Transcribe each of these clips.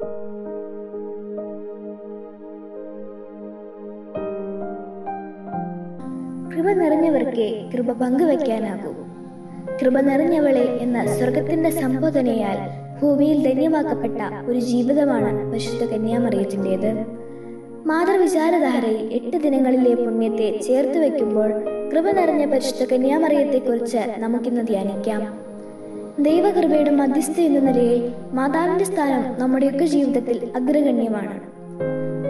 കൃപ നിറഞ്ഞവർക്കേ കൃപ പങ്കുവെക്കാനാകൂ കൃപ നിറഞ്ഞവളെ എന്ന സ്വർഗത്തിന്റെ സംബോധനയാൽ ഭൂമിയിൽ ധന്യമാക്കപ്പെട്ട ഒരു ജീവിതമാണ് പരിശുദ്ധ കന്യാമറിയത്തിന്റെത്. മാതൃവിചാരധാരയിൽ എട്ട് ദിനങ്ങളിലെ പുണ്യത്തെ ചേർത്ത് വെക്കുമ്പോൾ കൃപ നിറഞ്ഞ പരിശുദ്ധ കന്യാമറിയത്തെക്കുറിച്ച് നമുക്കിന്ന് ധ്യാനിക്കാം. ദൈവകൃപയുടെ മധ്യസ്ഥ എന്ന നിലയിൽ മാതാവിന്റെ സ്ഥാനം നമ്മുടെയൊക്കെ ജീവിതത്തിൽ അഗ്രഗണ്യമാണ്.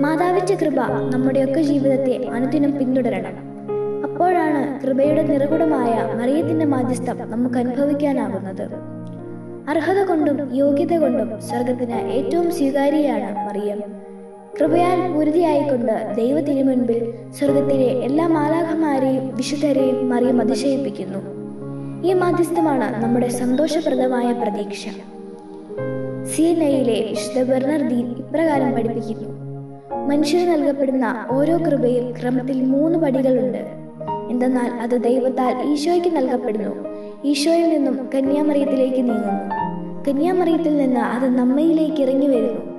മാതാവിന്റെ കൃപ നമ്മുടെയൊക്കെ ജീവിതത്തെ അനുദിനം പിന്തുടരണം. അപ്പോഴാണ് കൃപയുടെ നിറകുടമായ മറിയത്തിന്റെ മാധ്യസ്ഥം നമുക്ക് അനുഭവിക്കാനാകുന്നത്. അർഹത കൊണ്ടും യോഗ്യത കൊണ്ടും സ്വർഗത്തിന് ഏറ്റവും സ്വീകാര്യയാണ് മറിയം. കൃപയാൽ പൂരിതയായിക്കൊണ്ട് ദൈവത്തിന് മുൻപിൽ സ്വർഗത്തിലെ എല്ലാ മാലാഖമാരെയും വിശുദ്ധരെയും മറിയം അതിശയിപ്പിക്കുന്നു. ഈ മാധ്യസ്ഥമാണ് നമ്മുടെ സന്തോഷപ്രദമായ പ്രതീക്ഷ. സീനയിലെ വിശുദ്ധ ബെർണർദീൻ ഇപ്രകാരം പഠിപ്പിക്കുന്നു. മനുഷ്യന് നൽകപ്പെടുന്ന ഓരോ കൃപയും ക്രമത്തിൽ മൂന്ന് പടികളുണ്ട്. എന്തെന്നാൽ അത് ദൈവത്താൽ ഈശോയ്ക്ക് നൽകപ്പെടുന്നു. ഈശോയിൽ നിന്നും കന്യാമറിയത്തിലേക്ക് നീങ്ങുന്നു. കന്യാമറിയത്തിൽ നിന്ന് അത് നമ്മയിലേക്ക് ഇറങ്ങി വരുന്നു.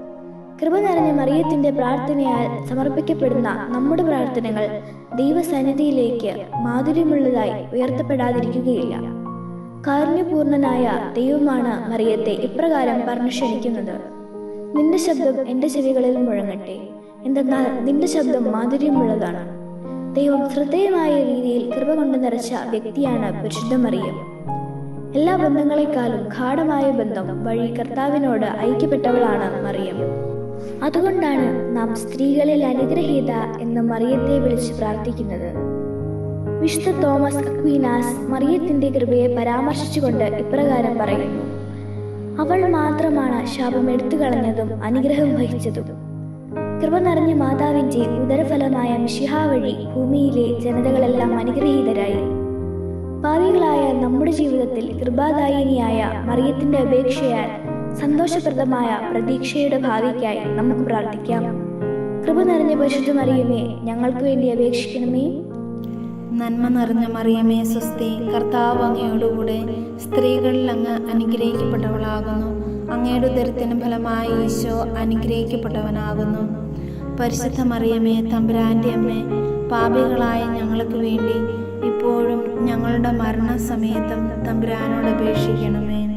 കൃപ നിറഞ്ഞ മറിയത്തിന്റെ പ്രാർത്ഥനയാൽ സമർപ്പിക്കപ്പെടുന്ന നമ്മുടെ പ്രാർത്ഥനകൾ ദൈവസന്നിധിയിലേക്ക് മാധുര്യമുള്ളതായി ഉയർത്തപ്പെടാതിരിക്കുകയില്ല. കാരുണ്യപൂർണനായ ദൈവമാണ് മറിയത്തെ ഇപ്രകാരം പറഞ്ഞു ക്ഷണിക്കുന്നത് നിന്റെ ശബ്ദം എന്റെ ചെവികളിൽ മുഴങ്ങട്ടെ. എന്തെന്നാൽ നിന്റെ ശബ്ദം മാധുര്യമുള്ളതാണ്. ദൈവം ശ്രദ്ധേയമായ രീതിയിൽ കൃപ കൊണ്ട് നിറച്ച വ്യക്തിയാണ് പരിശുദ്ധ മറിയം. എല്ലാ ബന്ധങ്ങളെക്കാളും ഗാഠമായ ബന്ധം വഴി കർത്താവിനോട് ഐക്യപ്പെട്ടവളാണ് മറിയം. അതുകൊണ്ടാണ് നാം സ്ത്രീകളിൽ അനുഗ്രഹീത എന്ന് മറിയത്തെ വിളിച്ച് പ്രാർത്ഥിക്കുന്നത്. വിശുദ്ധ തോമസ് അക്വീനാസ് മറിയത്തിന്റെ കൃപയെ പരാമർശിച്ചുകൊണ്ട് ഇപ്രകാരം പറയുന്നു. അവൾ മാത്രമാണ് ശാപം എടുത്തു കളഞ്ഞതും അനുഗ്രഹം വഹിച്ചതും. കൃപ നിറഞ്ഞ മാതാവിന്റെ ഉദരഫലമായ മിഷിഹ വഴി ഭൂമിയിലെ ജനതകളെല്ലാം അനുഗ്രഹീതരായി. ഭാവികളായ നമ്മുടെ ജീവിതത്തിൽ കൃപാദായിനിയായ മറിയത്തിന്റെ അപേക്ഷയാൽ സന്തോഷപ്രദമായ പ്രതീക്ഷയുടെ ഭാവിക്കായി നമുക്ക് പ്രാർത്ഥിക്കാം. കൃപ നിറഞ്ഞ പരിശുദ്ധ മറിയമേ ഞങ്ങൾക്ക് വേണ്ടി അപേക്ഷിക്കണമേ. നന്മ നിറഞ്ഞ മറിയമേ സ്വസ്തി കർത്താവ് അങ്ങയോടുകൂടെ സ്ത്രീകളിൽ അങ്ങ് അനുഗ്രഹിക്കപ്പെട്ടവളാകുന്നു. അങ്ങയുടെ ഉദരത്തിന് ഫലമായി ഈശോ അനുഗ്രഹിക്കപ്പെട്ടവനാകുന്നു. പരിശുദ്ധ മറിയമേ തമ്പുരാന്റെ അമ്മേ പാപികളായ ഞങ്ങൾക്ക് വേണ്ടി ഇപ്പോഴും ഞങ്ങളുടെ മരണസമയത്തും തമ്പുരാനോട് അപേക്ഷിക്കണമേ.